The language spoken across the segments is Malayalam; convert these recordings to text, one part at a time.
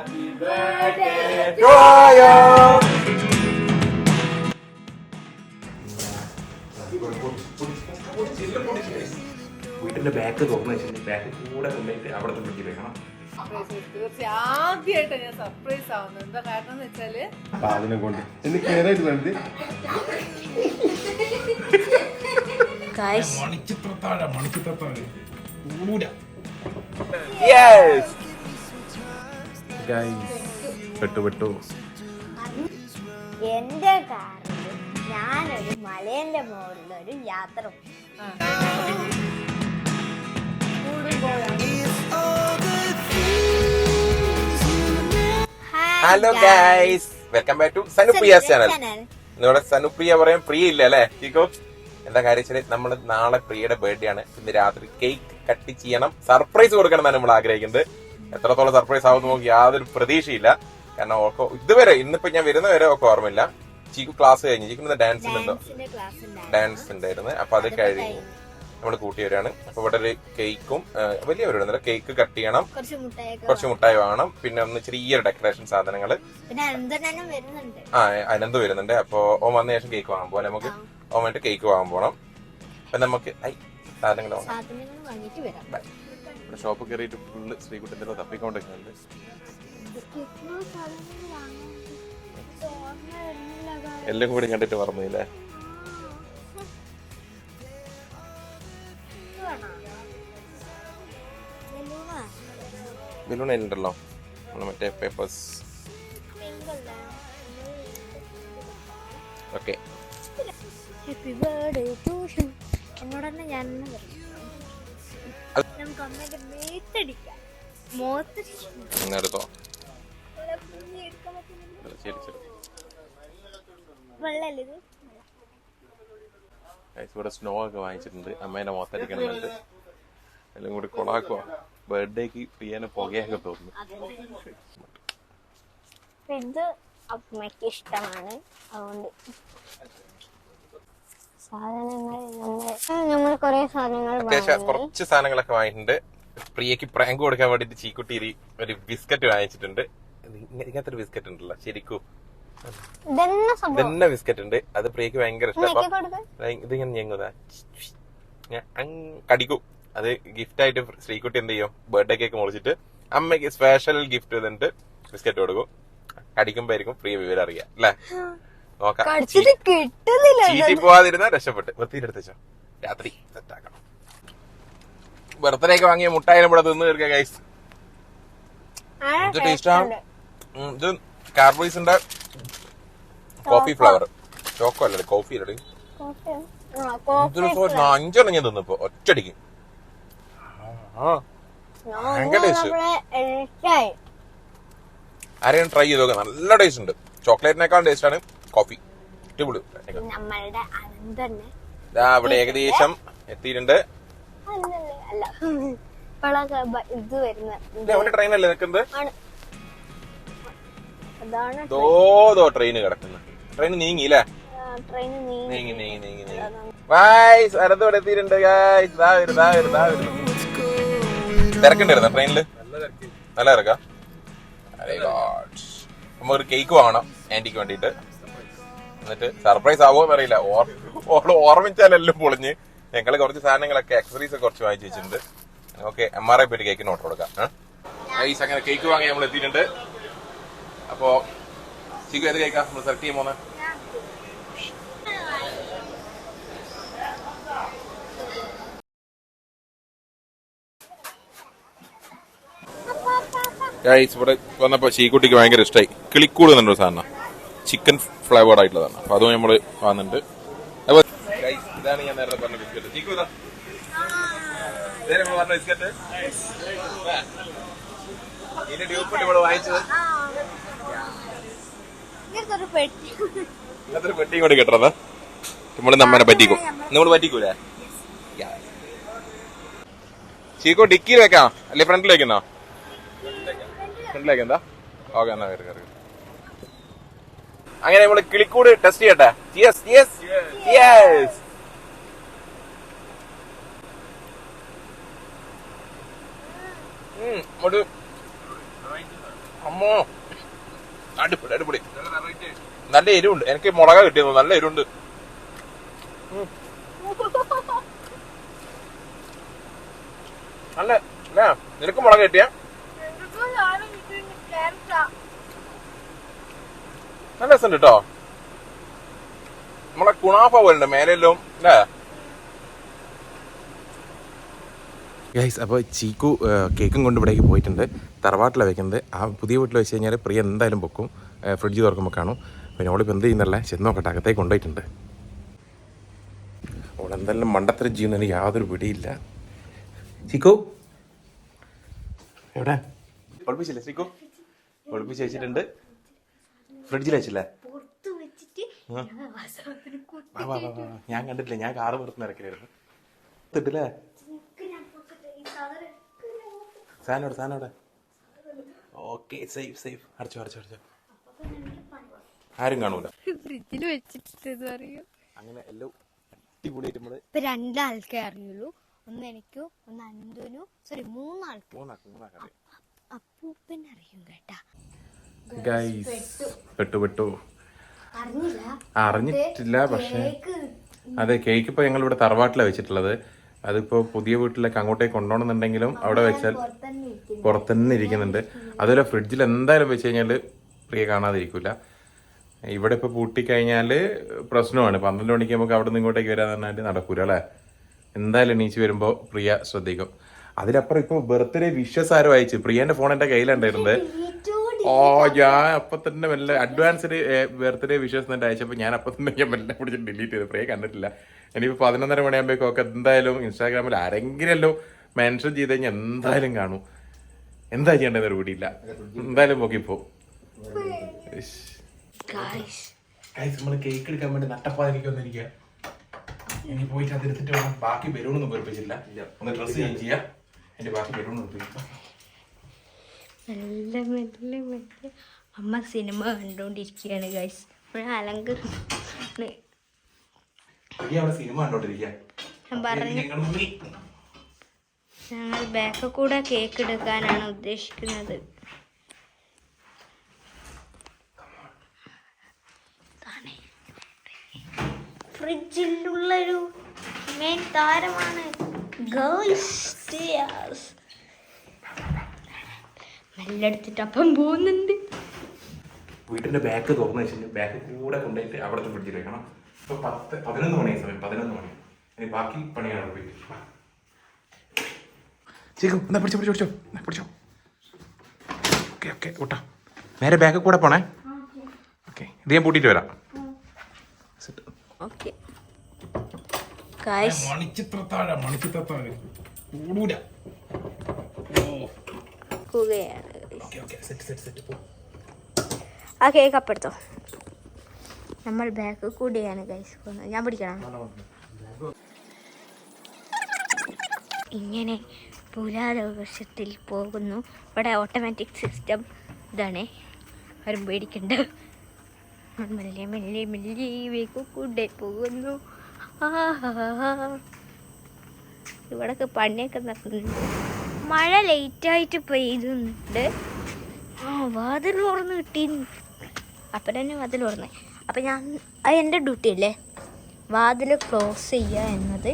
Happy birthday to you. വീട്ടിന്റെ ബാക്ക് തുറന്നു വെച്ചിട്ട് ബാക്ക് കൂടെ കൊണ്ടുപോയിട്ട് അവിടെ കൊണ്ടുപോയി വെക്കണം. ആദ്യമായിട്ട് ഞാൻ സർപ്രൈസ് ആവുന്നത്. എന്താ കാരണം എന്ന് വെച്ചാൽ അതിനെ കൊണ്ട്. എനിക്ക് നേരായിട്ട് വേണ്ടി. മണിച്ചിത്രത്താഴ മണിച്ചിത്രത്താഴ. പെട്ടു പെട്ടു എന്റെ കാറിൽ ഞാനൊരു മലേന്റെ മുകളിലൊരു യാത്ര hello guys. Guys welcome back to Sanupriya channel നമ്മുടെ നിങ്ങളുടെ സനുപ്രിയ പറയാൻ പ്രിയ ഇല്ല അല്ലേ? ചീക്കോ എന്താ കാര്യം വെച്ചാൽ നമ്മൾ നാളെ പ്രിയയുടെ ബർത്ത്ഡേ ആണ്. ഇന്ന് രാത്രി കേക്ക് കട്ട് ചെയ്യണം. സർപ്രൈസ് കൊടുക്കണം എന്നാണ് നമ്മൾ ആഗ്രഹിക്കുന്നത്. എത്രത്തോളം സർപ്രൈസ് ആവും നമുക്ക് യാതൊരു പ്രതീക്ഷയില്ല. കാരണം ഓർക്കോ ഇതുവരെ ഇന്നിപ്പോ ഞാൻ വരുന്ന വരെ ഒക്കെ ഓർമ്മയില്ല. ചീക്കു ക്ലാസ് കഴിഞ്ഞു ചീക്കുന്ന ഡാൻസ് ഉണ്ടോ. ഡാൻസ് ഉണ്ടായിരുന്നു. അപ്പൊ അത് കഴിഞ്ഞു നമ്മൾ കൂട്ടിയവരാണ്. അപ്പൊ ഇവിടെ ഒരു കേക്കും വലിയ വരുന്നില്ല കേക്ക് കട്ട് ചെയ്യണം. കുറച്ച് മുട്ടായി വേണം. പിന്നെ ഒന്ന് ചെറിയ ഡെക്കറേഷൻ സാധനങ്ങൾ ആ അനന്ത് വരുന്നുണ്ട്. അപ്പൊ ഓൻ വന്ന ശേഷം കേക്ക് വാങ്ങാൻ പോകാം നമുക്ക് ഓൻ കേക്ക് വാങ്ങാൻ പോകണം അപ്പൊ നമുക്ക് സാധനങ്ങൾ വാങ്ങാം. ഇവിടെ ഷോപ്പ് കയറിയിട്ട് ഫുള്ള് ശ്രീകുട്ടന്റെ തപ്പിക്കൊണ്ടിരിക്കുന്നുണ്ട്. എല്ലാം കൂടി കണ്ടിട്ട് പറഞ്ഞില്ലേ? ബലൂൺ ഉണ്ടല്ലോ നമ്മൾ മറ്റേ papers? Okay happy birthday to you എന്നോട് തന്നെ ഞാൻ തന്നെ പറയും. വെള്ളമല്ലേ ഇത്? Guys, ഇവിടെ സ്നോ ഒക്കെ വാങ്ങിച്ചിട്ടുണ്ട്. അമ്മേനെ മൊത്തടിക്കണമെന്നുണ്ട്. എല്ലാം കൂടി കൊളാക്കുവാ. ബർത്ത്ഡേക്ക് പ്രിയാന് പുകയൊക്കെ തോന്നുന്നു. ഇത് അമ്മയ്ക്ക് ഇഷ്ടമാണ്? അതുകൊണ്ട് സാധനങ്ങൾ നമ്മൾ കുറെ സാധനങ്ങൾ അത്യാവശ്യം കുറച്ച് സാധനങ്ങളൊക്കെ വാങ്ങിയിട്ടുണ്ട്. പ്രിയക്ക് പ്രാങ്ക് കൊടുക്കാൻ വേണ്ടിട്ട് ചീക്കുട്ടി ഒരു- ബിസ്ക്കറ്റ് വാങ്ങിച്ചിട്ടുണ്ട്. ഇങ്ങനത്തെ ഒരു ബിസ്ക്കറ്റ് ഉണ്ടല്ലോ ശരിക്കും. ഇതന്നെ ബിസ്ക്കറ്റ് ഉണ്ട്. അത് പ്രിയക്ക് ഭയങ്കര ഇഷ്ടം. നോക്കി കൊടുക്ക്. ഇത് ഇങ്ങനെ ഞെങ്ങുതാ? കടിക്കും. അത് ഗിഫ്റ്റ് ആയിട്ട് ശ്രീകുട്ടി എന്ത് ചെയ്യും? ബർത്ത്ഡേ കേക്ക് മുറിച്ചിട്ട് അമ്മയ്ക്ക് സ്പെഷ്യൽ ഗിഫ്റ്റ് തന്നിട്ട് ബിസ്ക്കറ്റ് കൊടുക്കും. കടിക്കുമ്പോയിരിക്കും പ്രിയ വിവരം അറിയാം. അല്ലേ? നോക്കാം. ചീറ്റി പോവാതിരുന്ന രക്ഷപ്പെട്ട്. വൃത്തിയിലെത്തിച്ചോ രാത്രി സെറ്റാക്കണം. ബർത്ത്ഡേ ഒക്കെ വാങ്ങിയ മുട്ടായാലും ഇവിടെ തിന്ന് തീർക്കാം ഗൈസ് ആ, ഇത് ടേസ്റ്റാ ഉണ്ട്. ഇത് കാർബോയ്സിന്റെ കോഫി ഫ്ലവർ ചോക്കോ അല്ലേ കോഫി അല്ലേ അഞ്ചെണ്ണം ഞാൻ തിന്നിപ്പോ ഒറ്റടിക്ക് ഭയങ്കര taste. ആരെയും ട്രൈ ചെയ്ത് നോക്കാം. നല്ല ടേസ്റ്റ് ഉണ്ട്. ചോക്ലേറ്റിനേക്കാളും ടേസ്റ്റ് ആണ്. കോഫി. അടിപൊളി. നമ്മളുടെ അവിടെ ഏകദേശം എത്തിയിട്ടുണ്ട്. അല്ല ഇത് വരുന്ന ഇത് എവിടെ ട്രെയിനല്ലേ നിൽക്കുന്നത് ദോ ട്രെയിൻ കിടക്കുന്നത് ട്രെയിൻ നീങ്ങിയില്ലേ? ട്രെയിൻ നീങ്ങി. നീങ്ങി നീങ്ങി നീങ്ങി ഗായ്സ് ഇവിടെ എത്തിയിട്ടുണ്ട് ഗായ്സ് ദാ വരും ദാ വരും ദാ വരും. തിരക്കുണ്ടായിരുന്നോ ട്രെയിനിൽ നല്ല തിരക്കാ. അരേ ഗോഡ് നമ്മ ഒരു കേക്ക് വാങ്ങണം ആന്റിക്ക് വേണ്ടിട്ട് എന്നിട്ട് സർപ്രൈസ് ആവുമോ അറിയില്ല ഓൾ ഓർമ്മിച്ചാലെല്ലാം പൊളിഞ്ഞ് ഞങ്ങൾ കുറച്ച് സാധനങ്ങളൊക്കെ അക്സറീസ് കുറച്ച് വാങ്ങിച്ചു വെച്ചിട്ടുണ്ട്. ഓക്കെ എം ആർ ഐ പേര് കേക്കിന് ഓർഡർ കൊടുക്കാം. ഗൈസ് അങ്ങനെ കേക്ക് വാങ്ങി നമ്മൾ എത്തിയിട്ടുണ്ട്. അപ്പോ ചിക്കു ഏത് കേക്കാ നമ്മൾ സെലക്ട് ചെയ്യാൻ പോന്നെ? ഗൈസ് ഇവിടെ വന്നപ്പോ ചീക്കുട്ടിക്ക് ഭയങ്കര ഇഷ്ടമായി കിളിക്കൂട് എന്നൊരു സാധനം. ചിക്കൻ ഫ്ലേവേർഡ് ആയിട്ടുള്ളതാണ്. അപ്പൊ അതും നമ്മൾ വാങ്ങുന്നുണ്ട്. അപ്പൊ ഇതാണ് ഞാൻ നേരത്തെ പറഞ്ഞ ബിസ്ക്കറ്റ് ചീക്കു ഇതാ. ഇതേ നമ്മൾ പറഞ്ഞ ബിസ്ക്കറ്റ് ഇതിന്റെ ഡ്യൂപ്പിട്ട് ഇവിടെ വാങ്ങിച്ചത്? ഇങ്ങനത്തെ പെട്ടി. കിട്ടണത് നമ്മൾ നമ്മനെ പറ്റിക്കും. നമ്മൾ പറ്റിക്കൂലേ? ചീക്കോ ഡിക്കിയിൽ വെക്കാം അല്ലെ ഫ്രണ്ടിൽ വെക്കുന്നോ ഫ്രണ്ടിലേക്ക്. എന്താ? ഓക്കെ എന്നാ കയറി കയറി അങ്ങനെ നമ്മൾ കിളിക്കൂട് ടെസ്റ്റ് ചെയ്യട്ടെ? യെസ് യെസ് യെസ് അമ്മോ. അടിപൊളി അടിപൊളി. നല്ല എരിവുണ്ട്. എനിക്ക് മുളക കിട്ടിയത് നല്ല എരിവുണ്ട്. നല്ല നിനക്ക് മുളക് കിട്ടിയ? നല്ല രസമുണ്ട് കേട്ടോ നമ്മളെ കുണാഫ പോലുണ്ട് മേലെല്ലാം അല്ലേ ഗൈസ് അപ്പോൾ ചീക്കു കേക്കും കൊണ്ട് ഇവിടേക്ക് പോയിട്ടുണ്ട്. തറവാട്ടിലാണ് വെക്കുന്നത്. ആ പുതിയ വീട്ടിൽ വെച്ച് കഴിഞ്ഞാൽ പ്രിയ എന്തായാലും പൊക്കും. ഫ്രിഡ്ജ് തുറക്കുമ്പോൾ കാണും. പിന്നെ ഓളിപ്പോൾ എന്ത് ചെയ്യുന്നല്ല? ചെന്ന് നോക്കട്ടെ അകത്തേക്ക് കൊണ്ടുപോയിട്ടുണ്ട്. അവിടെ എന്തായാലും മണ്ടത്തരം ചെയ്യുന്നതിന് യാതൊരു പിടിയില്ല. ചീക്കു? എവിടെ? ഒളിപ്പിച്ചില്ലേ ചീക്കു? ഒളിപ്പിച്ച് വെച്ചിട്ടുണ്ട്. ഫ്രിഡ്ജിൽ വെച്ചില്ലേ. ഞാൻ കണ്ടിട്ടില്ല. ഞാൻ കാറ് പുറത്ത് ഇറക്കിലായിരുന്നു ഇട്ടില്ലേ സാനോട് സാനോടെ ഓക്കെ സേഫ് സേഫ്. അടച്ചോ അടച്ചോ അടച്ചോ. ആരും കാണൂല. ഫ്രിഡ്ജിൽ വെച്ചിട്ട് അങ്ങനെ എല്ലാം അടിപൊളിയായിട്ട് നമ്മൾ ഇപ്പൊ രണ്ടാൾക്കേ അറിയുള്ളൂ. ഒന്ന് എനിക്കും ഒന്ന് അന്തുനും. സോറി മൂന്നാൾക്ക്. മൂന്നാക്കറിയാം അപ്പൂപ്പൻ അറിയും കേട്ടാ. ഗൈസ് പെട്ടു. പെട്ടു അറിഞ്ഞില്ല. അറിഞ്ഞിട്ടില്ല പക്ഷേ അതെ കേക്ക്. ഇപ്പൊ ഞങ്ങൾ ഇവിടെ തറവാട്ടിലാണ് വെച്ചിട്ടുള്ളത്. അതിപ്പോ പുതിയ വീട്ടിലേക്ക് അങ്ങോട്ടേക്ക് കൊണ്ടുപോകണമെന്നുണ്ടെങ്കിലും അവിടെ വെച്ചാൽ പുറത്തുതന്നെ ഇരിക്കുന്നുണ്ട്. അതുപോലെ ഫ്രിഡ്ജിൽ എന്തായാലും വെച്ച് കഴിഞ്ഞാൽ പ്രിയ കാണാതിരിക്കില്ല ഇവിടെ ഇപ്പോൾ പൂട്ടിക്കഴിഞ്ഞാൽ പ്രശ്നമാണ്. പന്ത്രണ്ട് മണിക്ക് നമുക്ക് അവിടെ നിന്ന് ഇങ്ങോട്ടേക്ക് വരാന്ന് പറഞ്ഞാൽ നടക്കൂല അല്ലേ? എന്തായാലും എണീച്ച് വരുമ്പോ പ്രിയ ശ്രദ്ധിക്കും. അതിലപ്പുറം ഇപ്പോൾ ബർത്ത്ഡേ വിഷസ് ആരും അയച്ചു. പ്രിയന്റെ ഫോൺ എന്റെ കയ്യിലുണ്ടായിരുന്നത് ഓ ഞാൻ അപ്പൊ തന്നെ മെല്ലെ അഡ്വാൻസ്ഡ് ബർത്ത്ഡേ വിഷസ് തന്നെ അയച്ചപ്പോ ഞാൻ അപ്പൊ തന്നെ ഞാൻ മെല്ലെ പിടിച്ച് ഡിലീറ്റ് ചെയ്ത്. പ്രിയ കണ്ടിട്ടില്ല. ഇനിയിപ്പോ പതിനൊന്നര മണിയാകുമ്പോഴേക്കൊക്കെ എന്തായാലും ഇൻസ്റ്റാഗ്രാമിൽ ആരെങ്കിലല്ലോ മെൻഷൻ ചെയ്ത് കഴിഞ്ഞാൽ എന്തായാലും കാണും. എന്താ ചെയ്യേണ്ടത് ഒരു പിടിയില്ല. എന്തായാലും നോക്കിപ്പോ നമ്മൾ കേക്ക് എടുക്കാൻ വേണ്ടി നട്ടപ്പാതിരിക്കും എനിക്ക് ഇനി പോയിട്ട് അതിരുത്തിട്ട് വേണം. ബാക്കി ബലൂണൊന്നും വെറുപ്പിച്ചില്ല ഒന്ന് ഡ്രസ്സ് ചേഞ്ച് ചെയ്യാം. എന്റെ ബാക്കി ബലൂൺ വെറുപ്പിക്കും മെല്ലെ മെല്ലെ മെല്ലെ. അമ്മ സിനിമ കണ്ടോണ്ടിരിക്കുകയാണ് ഗൈസ് കണ്ടോണ്ടിരിക്കുക ഞാൻ പറഞ്ഞു ഞങ്ങൾ ബാക്ക് കൂടെ കേക്ക് എടുക്കാനാണ് ഉദ്ദേശിക്കുന്നത്. ഫ്രിഡ്ജിലുള്ളൊരു മെയിൻ താരമാണ് ഗേൾസ് മെല്ലെ എടുത്തിട്ട് അപ്പം പോകുന്നുണ്ട്. വീട്ടിന്റെ ബാക്ക് തുറന്നു വെച്ചിട്ട് ബാക്ക് കൂടെ കൊണ്ടുപോയിട്ട് അവിടുത്തെ ഫ്രിഡ്ജിൽ വെക്കണം. ഇപ്പൊ പത്ത് പതിനൊന്ന് മണി സമയം പതിനൊന്ന് മണി. ഇനി ബാക്കി പണിയാണ് പോയിട്ട് ചേക്കും എന്നാ പിടിച്ചോ പിടിച്ചോ പിടിച്ചോ എന്നാ പിടിച്ചോ. ഓക്കെ ഓക്കെ കൂട്ടാ നേരെ ബാഗ് കൂടെ പോണേ? ഓക്കെ ഇത് ഞാൻ പൂട്ടിയിട്ട് വരാം. ഓക്കെ. മണിച്ചിത്രത്താഴ മണിച്ചിത്രത്താഴ. കൂടൂല. ക്കുകയാണ് okay okay set set set പോ ആ കേക്ക് അപ്പെടുത്തോ നമ്മൾ ബാക്ക് കൂടിയാണ് ഗൈസ് പോകുന്നത് ഞാൻ പിടിക്കണം? ഇങ്ങനെ പുരാലോകശത്തിൽ പോകുന്നു. ഇവിടെ ഓട്ടോമാറ്റിക് സിസ്റ്റം ഇതാണ്. ആരും പേടിക്കണ്ട. മെല്ലെ മെല്ലെ മെല്ലെ വേഗം കൂടെ പോകുന്നു. ആഹാ. ഇവിടൊക്കെ പണിയൊക്കെ നടക്കുന്നുണ്ട്. മഴ ലേറ്റായിട്ട് പെയ്തുണ്ട് ആ വാതിൽ തുറന്ന് കിട്ടി അപ്പം തന്നെ വാതിൽ തുറന്ന്. അപ്പം ഞാൻ അത് എന്റെ ഡ്യൂട്ടി അല്ലേ? വാതിൽ ക്ലോസ് ചെയ്യുക എന്നത്.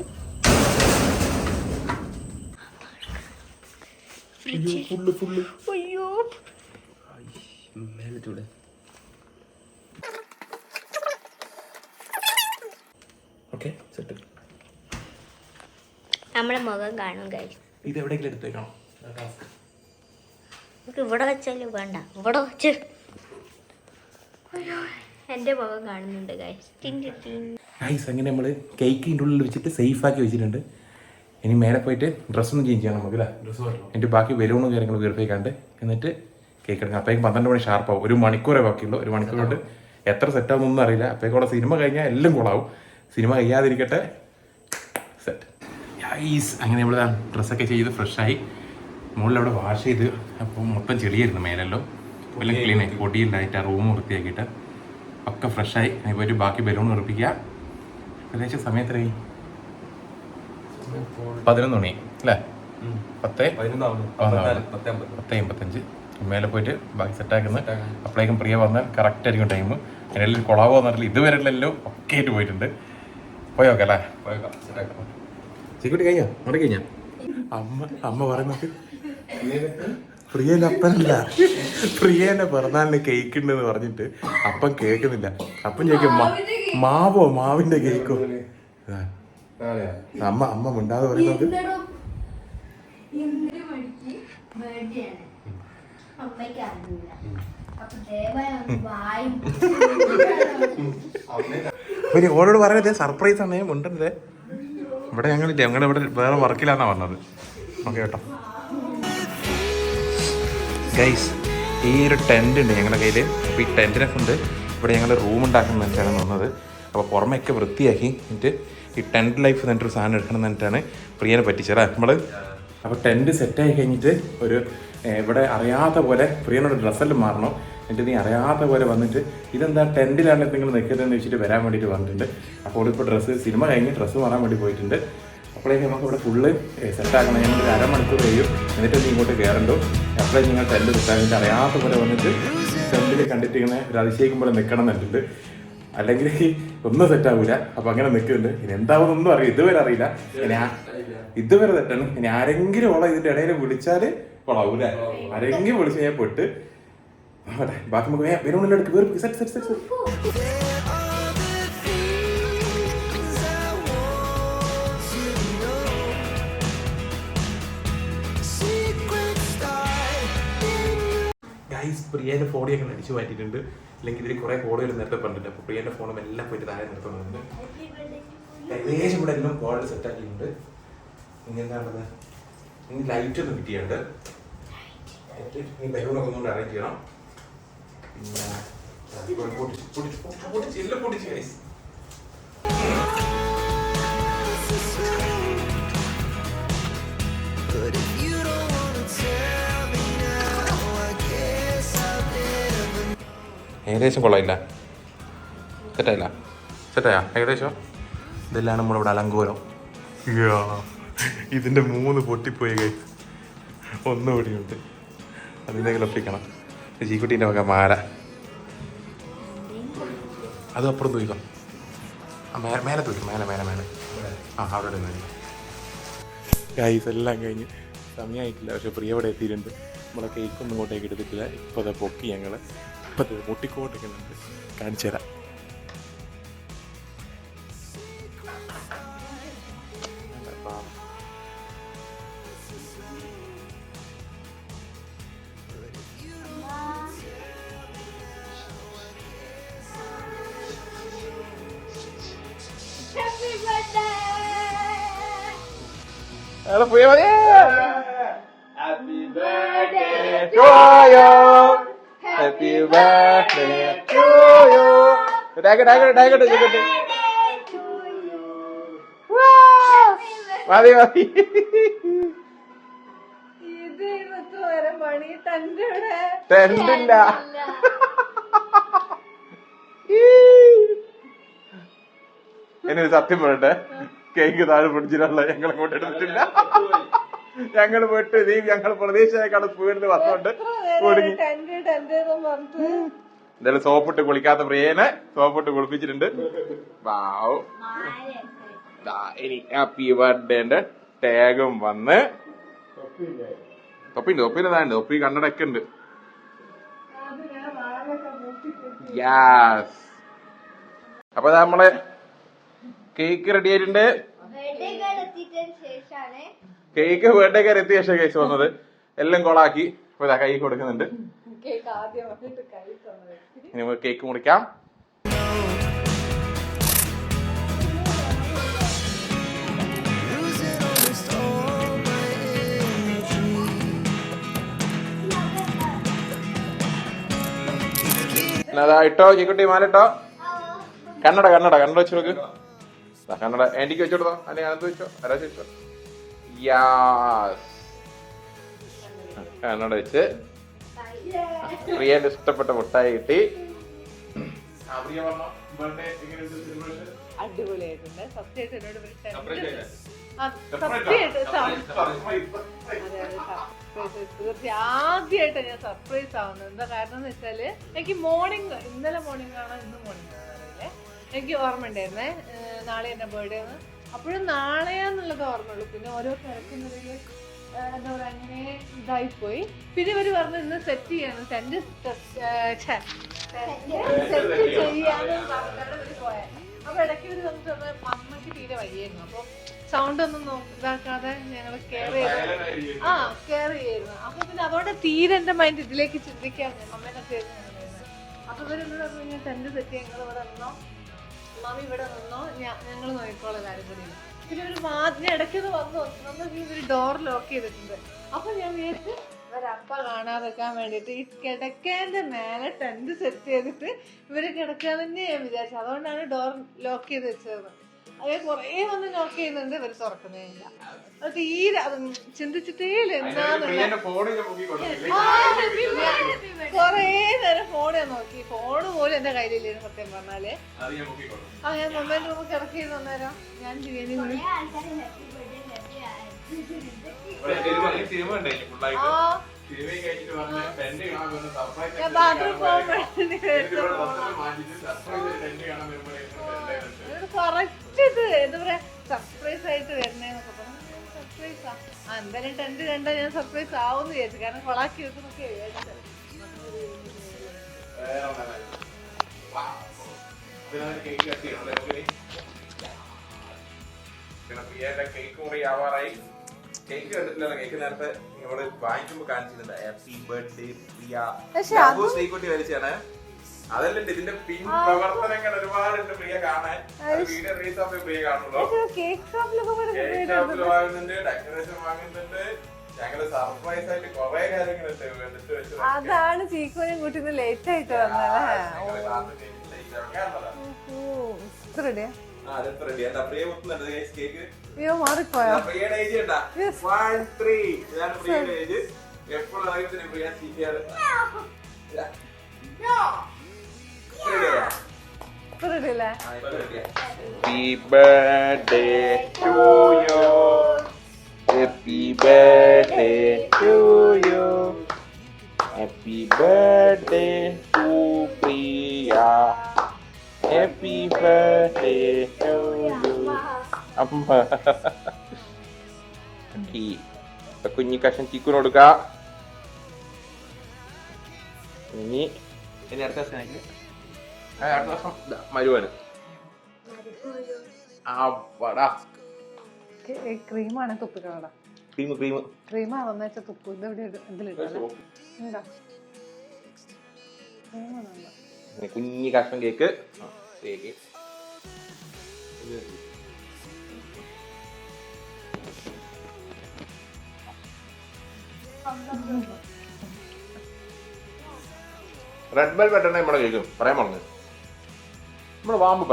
അയ്യോ നമ്മുടെ മുഖം കാണും കാര്യം ഇത് എവിടെയെങ്കിലും എടുത്ത് വെക്കണം? നമുക്ക് ഇവിടെ വെച്ചാലും വേണ്ട. ഇവിടെ വെച്ച്. അയ്യോ എന്റെ മുഖം കാണുന്നുണ്ട് ഗൈസ് അങ്ങനെ നമ്മൾ കേക്കിന്റെ ഉള്ളിൽ വെച്ചിട്ട് സേഫ് ആക്കി വെച്ചിട്ടുണ്ട്. ഇനി മേലെ പോയിട്ട് ഡ്രസ്സൊന്നും ചേഞ്ച് ചെയ്യണം നമുക്ക് അല്ലേ? എന്നിട്ട് ബാക്കി ബലൂണും കാര്യങ്ങളും വീർപ്പിക്കാണ്ട് എന്നിട്ട് കേക്ക് എടുക്കാം. അപ്പോഴേക്കും പന്ത്രണ്ട് മണി ഷാർപ്പാവും ഒരു മണിക്കൂറേ ബാക്കിയുള്ളൂ. ഒരു മണിക്കൂർ കൊണ്ട് എത്ര സെറ്റ് ആവുന്നൊന്നും അറിയില്ല. കൂടെ സിനിമ കഴിഞ്ഞാൽ എല്ലാം കൂടാവും സിനിമ കഴിയാതിരിക്കട്ടെ. ഐസ് അങ്ങനെ നമ്മൾ ഡ്രസ്സൊക്കെ ചെയ്ത് ഫ്രഷായി മുകളിൽ അവിടെ വാഷ് ചെയ്ത് അപ്പോൾ മൊത്തം ചെളിയായിരുന്നു മേലെല്ലാം. എല്ലാം ക്ലീൻ ആയി. പൊടിയില്ലായിട്ട് ആ റൂം വൃത്തിയാക്കിയിട്ട് ഒക്കെ ഫ്രഷായി അതിപ്പോൾ ഒരു ബാക്കി ബലൂൺ ഉറപ്പിക്കുക. ഏകദേശം സമയത്തിനായി പതിനൊന്ന് മണി അല്ലേ? പത്ത്? പത്ത് അമ്പത്തഞ്ച്. മേലെ പോയിട്ട് ബാക്കി സെറ്റാക്കുന്നത് അപ്പോഴേക്കും പ്രിയ വന്നാൽ കറക്റ്റ് ആയിരിക്കും ടൈം അതിനെല്ലാം കൊളാവോ എന്നറിയില്ല ഇതുവരെ എല്ലാം ഒക്കെ ആയിട്ട് പോയിട്ടുണ്ട്. പോയോക്കല്ലേ അല്ലേ? പോയേക്കാം ചിക്കുട്ടി കഴിഞ്ഞോ? അവിടെ കഴിഞ്ഞോ? അമ്മ അമ്മ പറയുന്നത് പ്രിയന്റെ അപ്പനല്ല പ്രിയന്റെ പിറന്നാളിന് കേക്ക് ഉണ്ടെന്ന് പറഞ്ഞിട്ട് അപ്പൻ കേൾക്കുന്നില്ല. അപ്പൻ ചോദിക്കും "മാ- മാവോ മാവിന്റെ കേക്കോ. അമ്മ അമ്മ മിണ്ടാതെ പറയുന്നത് അപ്പൊ പിന്നെ ഓരോട് പറയുന്നത് സർപ്രൈസ് ആണ്. ഉണ്ടല്ലേ? ഇവിടെ ഞങ്ങളില്ല ഞങ്ങളുടെ ഇവിടെ വേറെ വർക്കിലാന്നാ പറഞ്ഞത്. ഓക്കെ കേട്ടോ. ഗൈസ് ഈ ഒരു ടെന്റ് ഉണ്ട് ഞങ്ങളുടെ കയ്യിൽ അപ്പോൾ ഈ ടെന്റിനെ കൊണ്ട് ഇവിടെ ഞങ്ങൾ റൂം ഉണ്ടാക്കുന്ന വെച്ചാണ് വന്നത് അപ്പോൾ പുറമേയൊക്കെ വൃത്തിയാക്കി എന്നിട്ട് ഈ ടെന്റ് ലൈഫ് എന്നിട്ടൊരു സാധനം എടുക്കണം എന്നിട്ടാണ് പ്രിയനെ പറ്റിച്ചത്. നമ്മൾ അപ്പോൾ ടെന്റ് സെറ്റായി കഴിഞ്ഞിട്ട് ഒരു ഇവിടെ അറിയാത്ത പോലെ പ്രിയനോട് ഡ്രസ്സെല്ലാം മാറണം. എന്നിട്ട് നീ അറിയാത്ത പോലെ വന്നിട്ട് ഇതെന്താ ടെന്റിലാണ് നിങ്ങൾ നിൽക്കുന്നതെന്ന് വെച്ചിട്ട് വരാൻ വേണ്ടിയിട്ട് പറഞ്ഞിട്ടുണ്ട് അപ്പോൾ ഇപ്പോൾ ഡ്രസ്സ് സിനിമ കഴിഞ്ഞ് ഡ്രസ്സ് മാറാൻ വേണ്ടി പോയിട്ടുണ്ട്. അപ്പോഴേക്കും നമുക്ക് ഇവിടെ ഫുള്ള് സെറ്റാക്കണം ഞങ്ങൾ ഒരു അരമണിക്കൂർ കഴിയും. എന്നിട്ട് നീ ഇങ്ങോട്ട് കയറണ്ടോ? അപ്പോഴേക്കും നിങ്ങൾ ടെന്റ് സെറ്റാക്കിയിട്ട് അറിയാത്ത പോലെ വന്നിട്ട് ടെന്റിൽ കണ്ടിട്ട് ഇങ്ങനെ ഒരു അതിശയിക്കും പോലെ നിൽക്കണം എന്നുണ്ട് അല്ലെങ്കിൽ ഒന്നും സെറ്റ് ആവൂല. അപ്പൊ അങ്ങനെ നിൽക്കുന്നുണ്ട്. ഇനി എന്താവുന്നൊന്നും അറിയില്ല. ഇതുവരെ അറിയില്ല. ഇനി ഇതുവരെ തെറ്റാണ്. ഇനി ആരെങ്കിലും ഓളെ ഇതിന്റെ ഇടയിൽ വിളിച്ചാൽ കൊളാവൂല ആരെങ്കിലും വിളിച്ച് ഞാൻ പെട്ട് ആവട്ടെ. ബാക്കി നമുക്ക് വേ- വേറെ എടുക്ക് വേറെ സെറ്റ് സെറ്റ് സെറ്റ് ഗൈസ് പ്രിയന്റെ ഫോണിയൊക്കെ നടിച്ചു മാറ്റിയിട്ടുണ്ട്. അല്ലെങ്കിൽ ഇതിൽ കുറെ കോളുകൾ നേരത്തെ പറഞ്ഞിട്ടുണ്ട്. അപ്പോൾ പ്രിയന്റെ ഫോണും എല്ലാം പോയിട്ട് താഴെ നിർത്തുന്നുണ്ട് ഏകദേശം ഇവിടെ എല്ലാം കോൾ സെറ്റ് ആക്കിയിട്ടുണ്ട്. ഇനി എന്താണത് ഇനി ലൈറ്റ് ഫിറ്റ് ചെയ്യാണ്ട് ഈ ബലൂണൊക്കെ ഒന്നുകൊണ്ട് അറേഞ്ച് ചെയ്യണം. പൊട്ടിച്ച് പൊട്ടിച്ച് പൊട്ടിച്ച് പൊട്ടിച്ച് എല്ലാം പൊട്ടിച്ച് ഗൈസ് ഏകദേശം കൊള്ളയില്ല. സെറ്റായില്ല. സെറ്റായാ? ഏകദേശം? ഇതെല്ലാം നമ്മളിവിടെ അലങ്കോലം. ഇതിന്റെ ഇതിന്റെ മൂന്ന് പൊട്ടിപ്പോയി കൈ ഒന്നുകൂടിയുണ്ട് അതിന്തെങ്കിലും ഒപ്പിക്കണം. ചീക്കുട്ടീന്റെ വക മാല. അത് അപ്പുറം തൂക്കാം മേലെ തൂക്കും മേലെ മേലെ മേലെ. ആ അവിടെ നിന്ന് ഗൈസ് എല്ലാം കഴിഞ്ഞ് സമയമായിട്ടില്ല പക്ഷെ പ്രിയ അവിടെ എത്തിയിട്ടുണ്ട്. നമ്മളെ കേക്കൊന്നും ഇങ്ങോട്ടേക്ക് എടുത്തിട്ടില്ല. ഇപ്പോൾ അത് പൊക്കി ഞങ്ങൾ ഇപ്പോഴത്തെ അത് മുട്ടിക്കോട്ടിരിക്കുന്നുണ്ട് കാണിച്ചു തരാം അവിടെ പോയാ മതി happy birthday to you. Happy birthday to you. ടാഗറ്റ് ടാഗറ്റ് ടാഗറ്റ് ടാഗറ്റ് മതി മതി ടെൻഡില്ല ഇനി സത്യം പറയട്ടെ. കേക്ക് താഴെ പിടിച്ചിട്ടുള്ള ഞങ്ങൾ അങ്ങോട്ട് എടുത്തിട്ടില്ല. ഞങ്ങൾ പോയിട്ട് നീ ഞങ്ങൾ പ്രതീക്ഷയേക്കാൾ സ്പീഡിൽ വന്നോണ്ട് കുടുങ്ങി എന്തായാലും സോപ്പിട്ട് കുളിക്കാത്ത പ്രിയനെ സോപ്പിട്ട് കുളിപ്പിച്ചിട്ടുണ്ട്. വാവ്. ദാ ഇനി ഹാപ്പി ബർത്ത്ഡേന്റെ ടാഗും വന്ന്. തൊപ്പിണ്ട് തൊപ്പിന്റെ താണ്ട് തൊപ്പി കണ്ണടൊക്കെ ഉണ്ട്. യാസ് അപ്പൊ നമ്മൾ കേക്ക് റെഡി ആയിട്ടുണ്ട്. ബർത്ത്ഡേ കയറി കേക്ക് എത്തിയ ശേഷം കേസ് വന്നത്. എല്ലാം കൊളാക്കി. ഇതാ കൈ കൊടുക്കുന്നുണ്ട്. കേക്ക് ഇനി നമുക്ക് കേക്ക് മുറിക്കാം. എന്നാ ദാ ഇട്ടോ ചീക്കുട്ടി മാലിട്ടോ. കണ്ണട കണ്ണട കണ്ണട വെച്ചു നോക്ക് കണ്ണട ആന്റിക്ക് വെച്ചോടാ അകത്ത് വെച്ചോ? ആരാ വെച്ചോ? യാസ് കണ്ണട വെച്ച് പ്രിയന്റെ ഇഷ്ടപ്പെട്ട മുട്ടായി കിട്ടി. അടിപൊളിയായിട്ടുണ്ട്. സത്യമായിട്ട് എന്നോട് തീർച്ചയായും ഞാൻ സർപ്രൈസ് ആവുന്നത്. എന്താ കാരണം എന്ന് വെച്ചാൽ എനിക്ക് മോർണിംഗ് ഇന്നലെ മോർണിംഗ് ആണോ ഇന്ന് മോർണിംഗ് ആണോ? എനിക്ക് ഓർമ്മ ഉണ്ടായിരുന്നേ നാളെ എന്റെ ബർത്ത്ഡേ ആണ്. അപ്പോഴും നാളെയാന്നുള്ളത് ഓർമ്മയുള്ളൂ. പിന്നെ ഓരോ തിരക്കുന്നതിൽ എന്താ പറയുക അങ്ങനെ ഇതായിപ്പോയി. പിന്നെ ഇവർ പറഞ്ഞു ഇന്ന് സെറ്റ് ചെയ്യാന്ന് സെന്റ് സെറ്റ് ചെയ്യാനും പറഞ്ഞിട്ടാണ് ഇവർ പോയത് അപ്പൊ ഇടയ്ക്ക് ഇവർ വന്നിട്ട് അമ്മയ്ക്ക് തീരെ വയ്യായിരുന്നു. അപ്പൊ സൗണ്ട് ഒന്നും നോക്കാതെ ഞങ്ങൾ കെയർ ചെയ്തു ആ കെയർ ചെയ്യായിരുന്നു അപ്പൊ പിന്നെ അതുകൊണ്ട് തീരെ എന്റെ മൈൻഡ് ഇതിലേക്ക് ചിന്തിക്കാൻ അമ്മേനൊക്കെ അപ്പൊ ഇവരെന്നോട് പറഞ്ഞു ഞാൻ ടെന്റ് സെറ്റ് നിങ്ങൾ ഇവിടെ നിന്നോ. മാമി ഇവിടെ നിന്നോ? ഞങ്ങൾ നോക്കിക്കോളാം കാര്യം കൂടി. പിന്നെ ഒരു വാതിന് ഇടയ്ക്കത് വന്നു നമ്മൾ ഒരു ഡോർ ലോക്ക് ചെയ്തിട്ടുണ്ട്. അപ്പൊ ഞാൻ വിചാരിച്ചു ഒരപ്പ കാണാതിരിക്കാൻ വേണ്ടിയിട്ട് ഈ കിടക്കേന്റെ മേലെ ടെന്റ് സെറ്റ് ചെയ്തിട്ട് ഇവർ കിടക്കാൻ തന്നെ ഞാൻ വിചാരിച്ചു അതുകൊണ്ടാണ് ഡോർ ലോക്ക് ചെയ്ത് വെച്ചത് അത് കുറേ വന്ന് നോക്കി ചെയ്യുന്നുണ്ട്. ഇവർ തുറക്കുന്നേ ഇല്ല. അത് തീരെ അത് ചിന്തിച്ചിട്ടേ ഇല്ല എന്താന്നുള്ള കൊറേ നേരം ഫോൺ ഞാൻ നോക്കി. ഫോണ് പോലും എന്റെ കയ്യിലില്ല സത്യം പറഞ്ഞാൽ. ആ ഞാൻ മൊബൈൽ റൂമിൽ കിടക്കി തന്നേരം ഞാൻ ബിരിയാണി വിളി ആ. ഞാൻ ബാത്റൂം പോകാൻ വേണ്ടി ഇത് എന്താ പറയാ സർപ്രൈസ് ആയിട്ട് വരണേന്നൊക്കെ പറഞ്ഞു. സർപ്രൈസാ ആ. എന്തായാലും ടെന്റ് കണ്ടാ ഞാൻ സർപ്രൈസ് ആവുമെന്ന് വിചാരിച്ചു. കാരണം കൊളാക്കി വെക്കുന്നൊക്കെ കേക്ക് മുറി ആവാറായി കേക്ക് കണ്ടിട്ടില്ല കേക്ക് നേരത്തെ ഇവിടെ വാങ്ങിക്കുമ്പോ കാണിച്ചിട്ടുണ്ട് ഹാപ്പി ബർത്ത്ഡേ പ്രിയ ശ്രീകുട്ടി വലിച്ചാണ് അതല്ല ഇതിന്റെ പിൻ പ്രവർത്തനങ്ങൾ ഒരുപാടുണ്ട് പ്രിയ കാണാൻ. വീഡിയോ റീസ് ഓഫ് പ്രിയ കാണുള്ളൂ. കേക്ക് ഷോപ്പിൽ വാങ്ങുന്നുണ്ട് ഡെക്കറേഷൻ വാങ്ങുന്നുണ്ട്. ഞങ്ങൾ സർപ്രൈസ് ആയിട്ട് കുറെ കാര്യങ്ങളുണ്ട് എടുത്ത് വെച്ച് അതാണ് ചീക്കോനും കൂട്ടിന്ന് ലേറ്റ് ആയിട്ട് വന്നത് മാറിപ്പോയോ? എപ്പോഴും അറിയത്തിന് പ്രിയ ചീറ്റിയാണ് റെഡി അല്ലേ Happy birthday to you. Happy birthday to you. Happy birthday to Priya. Happy birthday to you. അമ്മ അടി. ഇപ്പൊ കുഞ്ഞി കഷ്ണം ചിക്കുന് കൊടുക്കാം ഇനി ഇനി അടുത്ത ദിവസം എനിക്ക് ആ, അടുത്ത ഇതാ, മരുവാന് ക്രീമാണ് തുപ്പിക്കോടാ ക്രീം ക്രീം. ക്രീമാണ് വെച്ചാൽ തുപ്പ്. ഇത് എന്താ ക്രീമാണ് കുഞ്ഞി കഷ്ണം കേക്ക്. കേക്ക്. റെഡ് ബെൽ പെട്ടെന്ന് നമ്മുടെ കേൾക്കും പറയാൻ പറഞ്ഞു നമ്മൾ വാമ്പ്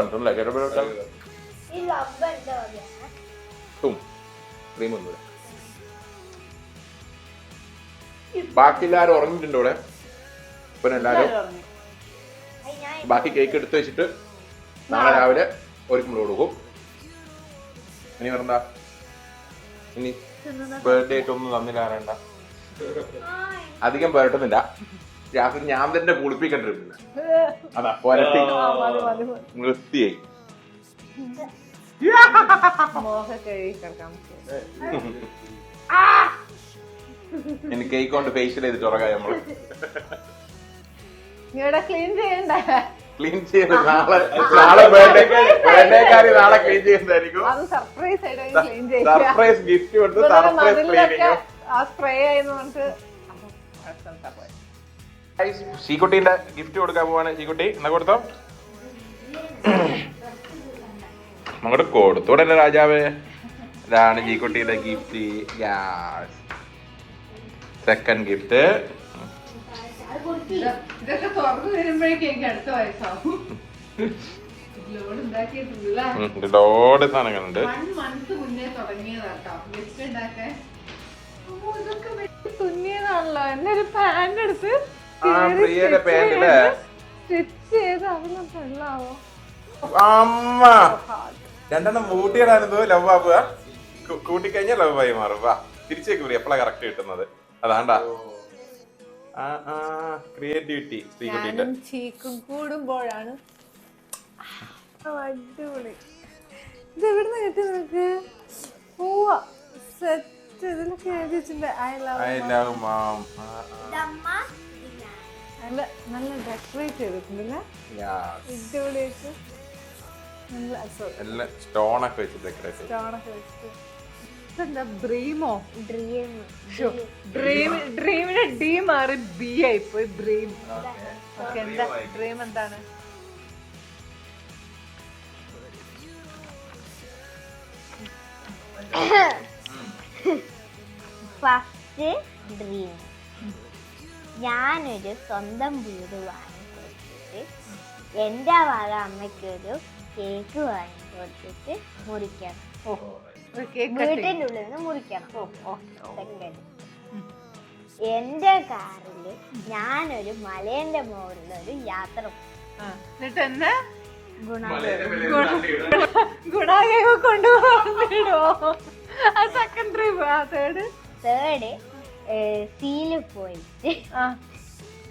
എന്താ പറയാ? തും ക്രീം ഒന്നുമില്ല. ബാക്കി എല്ലാരും ഉറങ്ങിയിട്ടുണ്ട് ഇവിടെ? ഇപ്പൊ എല്ലാരും? ബാക്കി കേക്ക് എടുത്ത് വെച്ചിട്ട് നാളെ രാവിലെ ഒരുക്കുമ്പോൾ കൊടുക്കും. ഇനി വേറെന്താ? ഇനി ബർത്ത്ഡേ ആയിട്ടൊന്നും തന്നില്ല ആരണ്ട? അധികം പുരട്ടുന്നില്ല രാത്രി ഞാൻ തന്നെ കുളിപ്പിക്കണ്ടിരുന്നു അതാ പുരട്ടി നിർത്തിയായി എനിക്ക് കേക്ക് കൊണ്ട് ഫേഷ്യൽ ചെയ്തിട്ട് ഉറങ്ങാം നമ്മൾ. ക്ലീൻ ചെയ്യണ്ടേ. ക്ലീൻ ചെയ്ത് നാളെ നാളെ ബർത്ത്ഡേ ബർത്ത്ഡേക്കാരി നാളെ ക്ലീൻ ചെയ്യുന്നതായിരിക്കും സർപ്രൈസ് സർപ്രൈസ് ഗിഫ്റ്റ് കൊടുത്ത് സർപ്രൈസ് ക്ലീനിങ് ആ സ്പ്രേ ആയെന്ന് ശീക്കുട്ടീന്റെ ഗിഫ്റ്റ് കൊടുക്കാൻ പോവാണ്. ശീക്കുട്ടി എന്നാ കൊടുത്തോ? അങ്ങോട്ട് കൊടുത്തൂടല്ലേ രാജാവേ? ഇതാണ് ജീക്കുട്ടിയുടെ ഗിഫ്റ്റ് സെക്കൻഡ് ഗിഫ്റ്റ് ഇതൊക്കെ തുറന്നു വരുമ്പോഴേക്കും അടുത്ത വയസ്സാവും ലോഡ് സാധനങ്ങളുണ്ട്. തുന്നിയതാണല്ലോ. എന്നൊരു പാന്റ് എടുത്ത് പ്രിയയുടെ ഇല്ലേ? സ്റ്റിച്ച് ചെയ്ത് അതിന് വെള്ളാവോ അമ്മ! രണ്ടെണ്ണം മൂട്ടിയിടാനത് ലവ് ആവുക. കൂട്ടിക്കഴിഞ്ഞാൽ ലവ് ആയി മാറും. വാ തിരിച്ചേക്ക് പ്രിയ എപ്പോഴാണ് കറക്റ്റ് കിട്ടുന്നത്? അതാണ്ടാ. ആ ആ ക്രിയേറ്റിവിറ്റി ശ്രീകുട്ടിന്റെ ചീക്കും കൂടുമ്പോഴാണ്. അടിപൊളി. ഇത് എവിടുന്ന് കിട്ടി നിനക്ക്? പോവാ. സെറ്റ്. ഇതിലൊക്കെ എഴുതി വെച്ചിട്ടുണ്ട്. I love I love ma'am നല്ല നല്ല ഡെക്കറേറ്റ് ചെയ്തിട്ടുണ്ടല്ലേ? അടിപൊളിയായിട്ട് നല്ല സ്റ്റോണൊക്കെ വെച്ച് ഡെക്കറേറ്റ് സ്റ്റോണൊക്കെ വെച്ചിട്ട്. ഇതെന്താ ബ്രീമോ ഡ്രീം ഡ്രീം ഡ്രീമിന്റെ ഡി മാറി ബി ആയിപ്പോയി ഡ്രീം ഓക്കെ എന്താ? ഡ്രീം എന്താണ്? ഫസ്റ്റ് ഡ്രീം ഞാനൊരു സ്വന്തം വീട് വാങ്ങിക്കൊടുത്തിട്ട് എന്റെ വക അമ്മയ്ക്കൊരു കേക്ക് വാങ്ങി വാങ്ങിക്കൊടുത്തിട്ട് മുറിക്കണം. വീട്ടിന്റെ ഉള്ളിൽ നിന്ന് മുറിക്കണം. സെക്കൻഡ്. എന്റെ കാറിൽ ഞാനൊരു മലേന്റെ മുകളിൽ ഒരു യാത്ര പോകും. എന്നിട്ട് എന്നെ ഗുണം ഗുണാകേവ് കൊണ്ടുപോകോ തേർഡ് സീൽ പോയിട്ട്.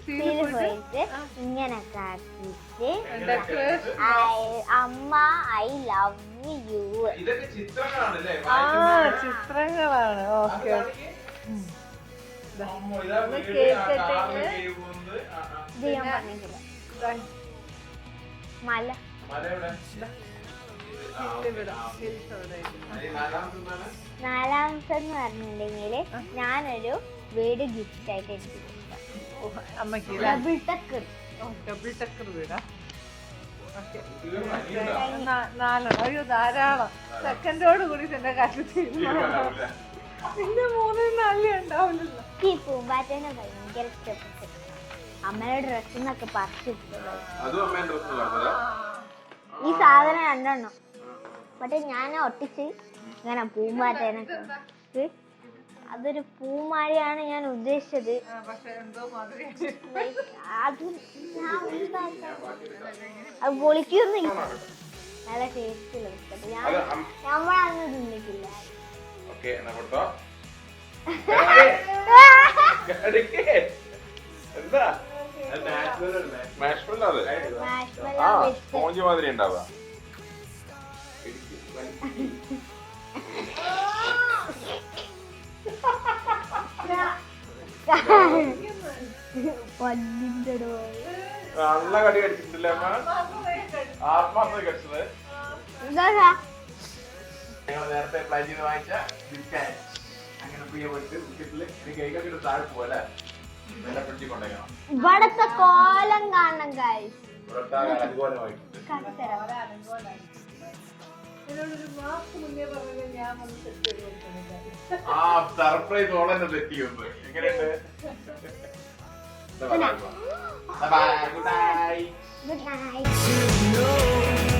സീൽ പോയിട്ട്? ഇങ്ങനെ കാട്ടിട്ട് അമ്മ ഐ ലവ് യു. ഇതൊക്കെ ചിത്രങ്ങളാണല്ലേ? ആ ചിത്രങ്ങളാണ്. ഓക്കെ ഇത് മല. മല നാലാമത്തെ എന്ന് പറഞ്ഞിട്ടുണ്ടെങ്കിൽ ഞാനൊരു വീട് ഗിഫ്റ്റ് ആയിട്ട് എനിക്ക് അമ്മയ്ക്ക് ഡബിൾ ടക്കർ ഡബിൾ ടക്കർ വീടാ? നാലെണ്ണം. അയ്യോ ധാരാളം. സെക്കൻഡോട് കൂടി എന്റെ കാര്യം തീരുമാനം പിന്നെ മൂന്നിൽ നാലേ ഉണ്ടാവില്ലല്ലോ. ഈ പൂമ്പാറ്റേനെ ഭയങ്കര ഇഷ്ടപ്പെട്ടു. അമ്മയുടെ ഡ്രസ്സെന്നൊക്കെ പറിച്ചിട്ടു ഈ സാധനം രണ്ടെണ്ണം. പക്ഷെ ഞാൻ ഒട്ടിച്ച് ഇങ്ങനെ പൂമ്പാറ്റേനെ അതൊരു പൂമാരിയാണ് ഞാൻ ഉദ്ദേശിച്ചത്. പക്ഷെ എന്തോ മാതിരി. അത്. അത് പൊളിക്കൊന്നുമില്ല നല്ല ബിസ്ക്കറ്റ് ഞാൻ നമ്മളന്ന് തിന്നിട്ടില്ല. സ്പോഞ്ച് മാതിരി ഉണ്ടാവുക. പല്ലിന്റെ നല്ല കടി കടിച്ചിട്ടില്ലേ അമ്മ? ആത്മാർത്ഥത കടിച്ചത്. ഞങ്ങൾ നേരത്തെ പ്ലാൻ ചെയ്ത് വാങ്ങിച്ച ബിസ്ക്കറ്റ് അങ്ങനെ പ്രിയ പോയിട്ട് ബിസ്ക്കറ്റിൽ ഇനി കേക്കൊക്കെ ഇട്ട് താഴെ പോലെ നല്ല ഫ്രിഡ്ജിൽ കൊണ്ടേക്കണം. ഇവിടത്തെ കോലം കാണണം ഗൈസ് ഇവിടുത്തെ അതുപോലെ ആ സർപ്രൈസ് ഓളെന്നെ തെറ്റിയൊന്ന് എങ്ങനെയുണ്ട്? Bye good night good night